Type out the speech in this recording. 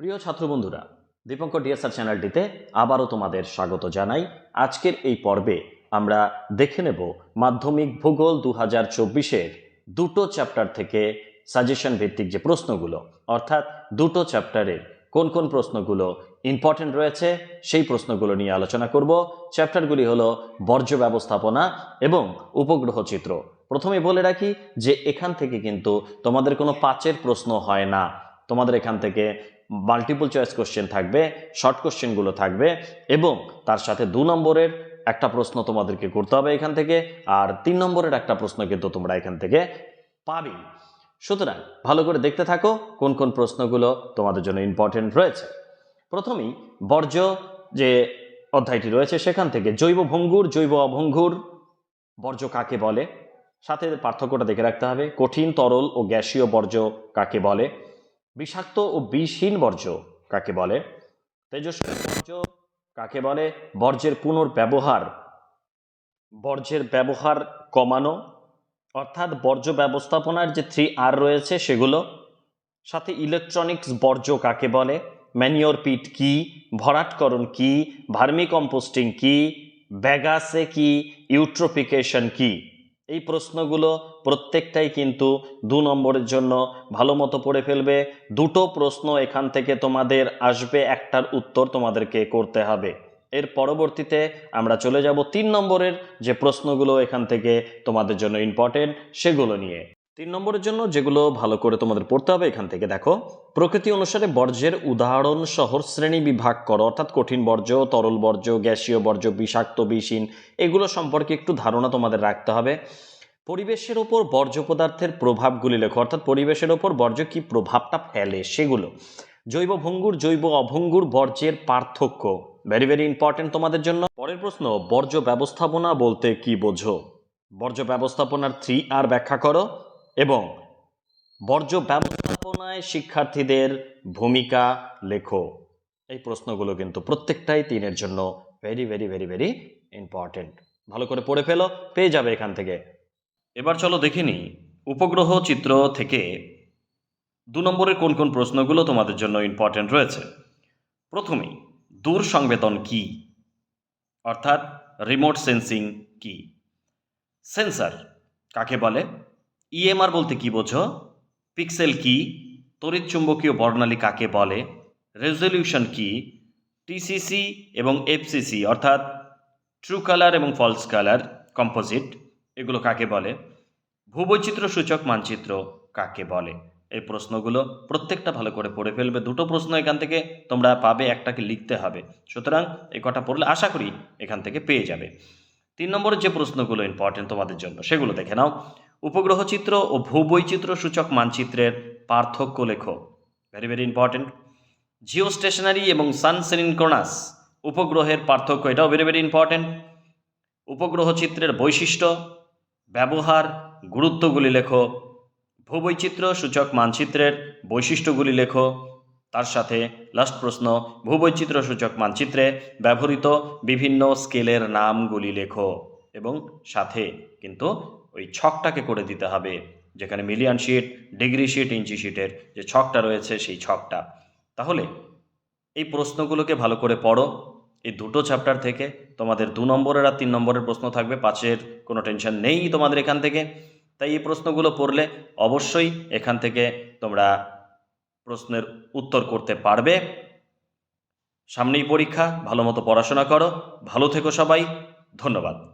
প্রিয় ছাত্রবন্ধুরা, দীপঙ্কর ডিএসআর চ্যানেলটিতে আবারও তোমাদের স্বাগত জানাই। আজকের এই পর্বে আমরা দেখে নেব মাধ্যমিক ভূগোল দু হাজার চব্বিশের দুটো চ্যাপ্টার থেকে সাজেশন ভিত্তিক যে প্রশ্নগুলো, অর্থাৎ দুটো চ্যাপ্টারের কোন কোন প্রশ্নগুলো ইম্পর্টেন্ট রয়েছে, সেই প্রশ্নগুলো নিয়ে আলোচনা করব। চ্যাপ্টারগুলি হলো বর্জ্য ব্যবস্থাপনা এবং উপগ্রহ চিত্র। প্রথমে বলে রাখি যে এখান থেকে কিন্তু তোমাদের কোনো পাঁচের প্রশ্ন হয় না। তোমাদের এখান থেকে মাল্টিপল চয়েস কোশ্চেন থাকবে শর্ট কোশ্চেনগুলো থাকবে এবং তার সাথে দু নম্বরের একটা প্রশ্ন তোমাদেরকে করতে হবে এখান থেকে আর তিন নম্বরের একটা প্রশ্ন কিন্তু তোমরা এখান থেকে পাবেই সুতরাং ভালো করে দেখতে থাকো কোন কোন প্রশ্নগুলো তোমাদের জন্য ইম্পর্টেন্ট রয়েছে। প্রথমেই বর্জ্য যে অধ্যায়টি রয়েছে সেখান থেকে জৈব ভঙ্গুর, জৈব অভঙ্গুর বর্জ্য কাকে বলে? সাথে পার্থক্যটা দেখে রাখতে হবে, কঠিন, তরল ও গ্যাসীয় বর্জ্য কাকে বলে? বিষাক্ত ও বিষহীন বর্জ্য কাকে বলে? তেজস্ক্রিয় বর্জ্য কাকে বলে? বর্জ্যের পুনর্ব্যবহার। বর্জ্যের ব্যবহার কমানো, অর্থাৎ বর্জ্য ব্যবস্থাপনার যে থ্রি আর রয়েছে সেগুলো, সাথে ইলেকট্রনিক্স বর্জ্য কাকে বলে? ম্যানিওর পিট কি? ভরাটকরণ কি? ভার্মি কম্পোস্টিং কি? ব্যাগাসে কি? ইউট্রোফিকেশন কি? এই প্রশ্নগুলো প্রত্যেকটাই কিন্তু দু নম্বরের জন্য ভালো মতো পড়ে ফেলবে। দুটো প্রশ্ন এখান থেকে তোমাদের আসবে, একটার উত্তর তোমাদেরকে করতে হবে। এর পরবর্তীতে আমরা চলে যাব তিন নম্বরের যে প্রশ্নগুলো এখান থেকে তোমাদের জন্য ইম্পর্টেন্ট সেগুলো নিয়ে। তিন নম্বরের জন্য যেগুলো ভালো করে তোমাদের পড়তে হবে, এখান থেকে দেখো। প্রকৃতি অনুসারে বর্জ্যের উদাহরণ শহর শ্রেণি বিভাগ করো, অর্থাৎ কঠিন বর্জ্য, তরল বর্জ্য, গ্যাসীয় বর্জ্য, বিষাক্ত, বিষহীন, এগুলো সম্পর্কে একটু ধারণা তোমাদের রাখতে হবে। পরিবেশের ওপর বর্জ্য পদার্থের প্রভাবগুলি লেখো, অর্থাৎ পরিবেশের ওপর বর্জ্য কি প্রভাবটা ফেলে, সেগুলো। জৈব ভঙ্গুর, জৈব অভঙ্গুর বর্জ্যের পার্থক্য ভেরি ভেরি ইম্পর্টেন্ট তোমাদের জন্য। পরের প্রশ্ন, বর্জ্য ব্যবস্থাপনা বলতে কি বোঝো? বর্জ্য ব্যবস্থাপনার থ্রি আর ব্যাখ্যা করো। এবং বর্জ্য ব্যবস্থাপনায় শিক্ষার্থীদের ভূমিকা লেখো। এই প্রশ্নগুলো কিন্তু প্রত্যেকটাই তিনের জন্য very very very very important ভালো করে পড়ে ফেলো, পেয়ে যাবে এখান থেকে। এবার চলো দেখে নিই, উপগ্রহ চিত্র থেকে দু নম্বরের কোন কোন প্রশ্নগুলো তোমাদের জন্য ইম্পর্টেন্ট রয়েছে। প্রথমেই, দূর সংবেদন কি? অর্থাৎ রিমোট সেন্সিং কি? সেন্সার কাকে বলে? ইএমআর বলতে কি বোঝো? পিক্সেল কি? তড়িৎ চুম্বকীয় বর্ণালী কাকে বলে? রেজলিউশন কি? টিসিসি এবং এফসিসি অর্থাৎ ট্রু কালার এবং ফলস কালার কম্পোজিট এগুলো কাকে বলে? ভূবৈচিত্র্য সূচক মানচিত্র কাকে বলে? এই প্রশ্নগুলো প্রত্যেকটা ভালো করে পড়ে ফেলবে। দুটো প্রশ্ন এখান থেকে তোমরা পাবে, একটাকে লিখতে হবে। সুতরাং এই কটা পড়লে আশা করি এখান থেকে পেয়ে যাবে। তিন নম্বরের যে প্রশ্নগুলো ইম্পর্টেন্ট তোমাদের জন্য, সেগুলো দেখে নাও। উপগ্রহ চিত্র ও ভূবৈচিত্র্য সূচক মানচিত্রের পার্থক্য লেখো। Very very important geostationary এবং সান সিনক্রোনাস উপগ্রহের পার্থক্য এটাও ভেরি ভেরি ইম্পর্টেন্ট উপগ্রহ চিত্রের বৈশিষ্ট্য, ব্যবহার, গুরুত্বগুলি লেখো। ভূবৈচিত্র্য সূচক মানচিত্রের বৈশিষ্ট্যগুলি লেখো। তার সাথে লাস্ট প্রশ্ন ভূবৈচিত্র্য সূচক মানচিত্রে ব্যবহৃত বিভিন্ন স্কেলের নামগুলি লেখো। এবং সাথে কিন্তু ওই ছকটাকে করে দিতে হবে, যেখানে million sheet degree sheet inch শিটের যে ছকটা রয়েছে সেই ছকটা। তাহলে এই প্রশ্নগুলোকে ভালো করে পড়ো। এই দুটো চ্যাপ্টার থেকে তোমাদের দু নম্বরের আর তিন নম্বরের প্রশ্ন থাকবে, পাঁচের কোনো টেনশন নেই তোমাদের এখান থেকে। তাই এই প্রশ্নগুলো পড়লে অবশ্যই এখান থেকে তোমরা প্রশ্নের উত্তর করতে পারবে। সামনেই পরীক্ষা, ভালো মতো পড়াশোনা করো। ভালো থেকো সবাই। ধন্যবাদ।